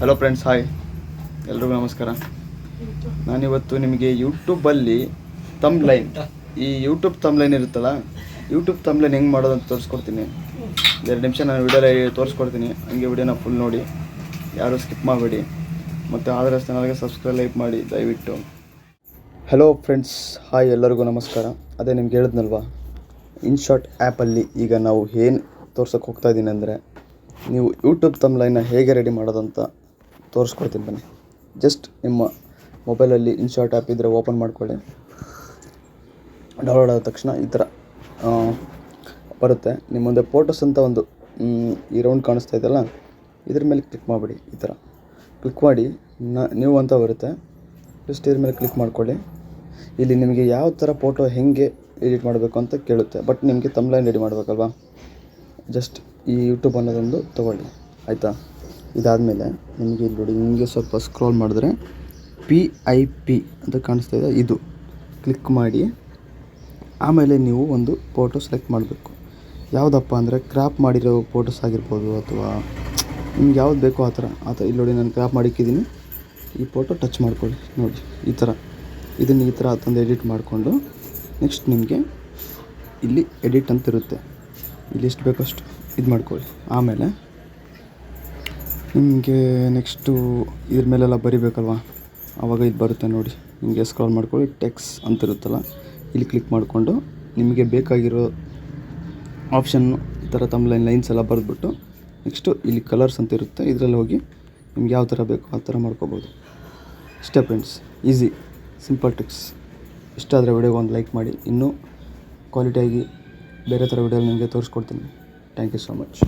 Hello friends hi ಎಲ್ರಿಗೂ ನಮಸ್ಕಾರ. ನಾನಿವತ್ತು ನಿಮಗೆ ಯೂಟ್ಯೂಬಲ್ಲಿ ತಮ್ ಲೈನ್ ಈ ಯೂಟ್ಯೂಬ್ ತಮ್ ಲೈನ್ ಇರುತ್ತಲ್ಲ ಯೂಟ್ಯೂಬ್ ತಮ್ ಲೈನ್ ಹೆಂಗೆ ಮಾಡೋದು ಅಂತ ತೋರಿಸ್ಕೊಡ್ತೀನಿ. ಎರಡು ನಿಮಿಷ ನಾನು ವಿಡಿಯೋ ತೋರಿಸ್ಕೊಡ್ತೀನಿ. ಹಂಗೆ ವಿಡಿಯೋನ ಫುಲ್ ನೋಡಿ. ಯಾರು ಸ್ಕಿಪ್ ಮಾಡಬೇಡಿ. ಮತ್ತು ಆದರೆ ಚಾನಲ್ಗೆ ಸಬ್ಸ್ಕ್ರೈಬ್ ಲೈಕ್ ಮಾಡಿ, ದಯವಿಟ್ಟು. ಹಲೋ ಫ್ರೆಂಡ್ಸ್ ಹಾಯ್ ಎಲ್ಲರಿಗೂ ನಮಸ್ಕಾರ. ಅದೇ ನಿಮ್ಗೆ ಹೇಳಿದ್ನಲ್ವಾ? ಇನ್ಶಾರ್ಟ್ ಆ್ಯಪಲ್ಲಿ ಈಗ ನಾವು ಏನು ತೋರ್ಸೋಕೆ ಹೋಗ್ತಾ ಇದ್ದೀನಿ ಅಂದರೆ, ನೀವು ಯೂಟ್ಯೂಬ್ ತಮ್ಮ ಲೈನ್ನ ಹೇಗೆ ರೆಡಿ ಮಾಡೋದು ಅಂತ ತೋರಿಸ್ಕೊಡ್ತೀನಿ ಬನ್ನಿ. ಜಸ್ಟ್ ನಿಮ್ಮ ಮೊಬೈಲಲ್ಲಿ ಇನ್ಶಾರ್ಟ್ ಆ್ಯಪ್ ಇದ್ದರೆ ಓಪನ್ ಮಾಡ್ಕೊಳ್ಳಿ. ಡೌನ್ಲೋಡ್ ಆದ ತಕ್ಷಣ ಈ ಥರ ಬರುತ್ತೆ. ನಿಮ್ಮ ಮುಂದೆ ಫೋಟೋಸ್ ಅಂತ ಒಂದು ಈ ರೌಂಡ್ ಕಾಣಿಸ್ತಾ ಇದೆಯಲ್ಲ, ಇದ್ರ ಮೇಲೆ ಕ್ಲಿಕ್ ಮಾಡಿಬಿಡಿ ಈ ಥರ ಕ್ಲಿಕ್ ಮಾಡಿ, ನ ನೀವು ಅಂತ ಬರುತ್ತೆ. ಜಸ್ಟ್ ಇದ್ರ ಮೇಲೆ ಕ್ಲಿಕ್ ಮಾಡ್ಕೊಳ್ಳಿ. ಇಲ್ಲಿ ನಿಮಗೆ ಯಾವ ಥರ ಫೋಟೋ ಹೇಗೆ ಎಡಿಟ್ ಮಾಡಬೇಕು ಅಂತ ಕೇಳುತ್ತೆ. ಬಟ್ ನಿಮಗೆ ತಮ್ಲೈನ್ ರೆಡಿ ಮಾಡಬೇಕಲ್ವಾ? ಜಸ್ಟ್ ಈ ಯೂಟ್ಯೂಬ್ ಅನ್ನೋದೊಂದು ತೊಗೊಳ್ಳಿ. ಆಯಿತಾ? ಇದಾದಮೇಲೆ ನಿಮಗೆ ಇಲ್ಲಿ ನೋಡಿ ನಿಮಗೆ ಸ್ವಲ್ಪ ಸ್ಕ್ರೋಲ್ ಮಾಡಿದ್ರೆ ಪಿ ಐ ಪಿ ಅಂತ ಕಾಣಿಸ್ತಾ ಇದೆ. ಇದು ಕ್ಲಿಕ್ ಮಾಡಿ, ಆಮೇಲೆ ನೀವು ಒಂದು ಫೋಟೋ ಸೆಲೆಕ್ಟ್ ಮಾಡಬೇಕು. ಯಾವುದಪ್ಪ ಅಂದರೆ ಕ್ರಾಪ್ ಮಾಡಿರೋ ಫೋಟೋಸ್ ಆಗಿರ್ಬೋದು ಅಥವಾ ನಿಮ್ಗೆ ಯಾವ್ದು ಬೇಕೋ ಆ ಥರ. ಆ ಥರ, ಇಲ್ಲಿ ನೋಡಿ ನಾನು ಕ್ರಾಪ್ ಮಾಡಿಕ್ಕಿದ್ದೀನಿ. ಈ ಫೋಟೋ ಟಚ್ ಮಾಡ್ಕೊಳ್ಳಿ, ನೋಡಿ, ಈ ಥರ. ಇದನ್ನು ಈ ಥರ ತಂದು ಎಡಿಟ್ ಮಾಡಿಕೊಂಡು ನೆಕ್ಸ್ಟ್ ನಿಮಗೆ ಇಲ್ಲಿ ಎಡಿಟ್ ಅಂತ ಇರುತ್ತೆ. ಇಲ್ಲಿ ಎಷ್ಟು ಬೇಕೋ ಅಷ್ಟು ಇದು ಮಾಡ್ಕೊಳ್ಳಿ ಆಮೇಲೆ ನಿಮಗೆ ನೆಕ್ಸ್ಟು ಇದ್ರ ಮೇಲೆಲ್ಲ ಬರಿಬೇಕಲ್ವ? ಆವಾಗ ಇದು ಬರುತ್ತೆ ನೋಡಿ. ನಿಮಗೆ ಸ್ಕ್ರಾಲ್ ಮಾಡ್ಕೊಳ್ಳಿ ಟೆಕ್ಸ್ ಅಂತ ಇರುತ್ತಲ್ಲ ಇಲ್ಲಿ ಕ್ಲಿಕ್ ಮಾಡಿಕೊಂಡು ನಿಮಗೆ ಬೇಕಾಗಿರೋ ಆಪ್ಷನ್ ಈ ಥರ ತಮ್ಮ ಲೈನ್ ಲೈನ್ಸ್ ಎಲ್ಲ ಬರೆದ್ಬಿಟ್ಟು ನೆಕ್ಸ್ಟು ಇಲ್ಲಿ ಕಲರ್ಸ್ ಅಂತ ಇರುತ್ತೆ ಇದರಲ್ಲಿ ಹೋಗಿ ನಿಮ್ಗೆ ಯಾವ ಥರ ಬೇಕೋ ಆ ಥರ ಮಾಡ್ಕೋಬೋದು. ಇಷ್ಟೇ ಫ್ರೆಂಡ್ಸ್ ಈಸಿ ಸಿಂಪಲ್ ಟ್ರಿಕ್ಸ್ ಇಷ್ಟ ಆದರೆ ವಿಡಿಯೋಗೆ ಒಂದು ಲೈಕ್ ಮಾಡಿ. ಇನ್ನೂ ಕ್ವಾಲಿಟಿಯಾಗಿ ಬೇರೆ ಥರ ವಿಡಿಯೋ ನಿಮಗೆ ತೋರಿಸ್ಕೊಡ್ತೀನಿ. Thank you so much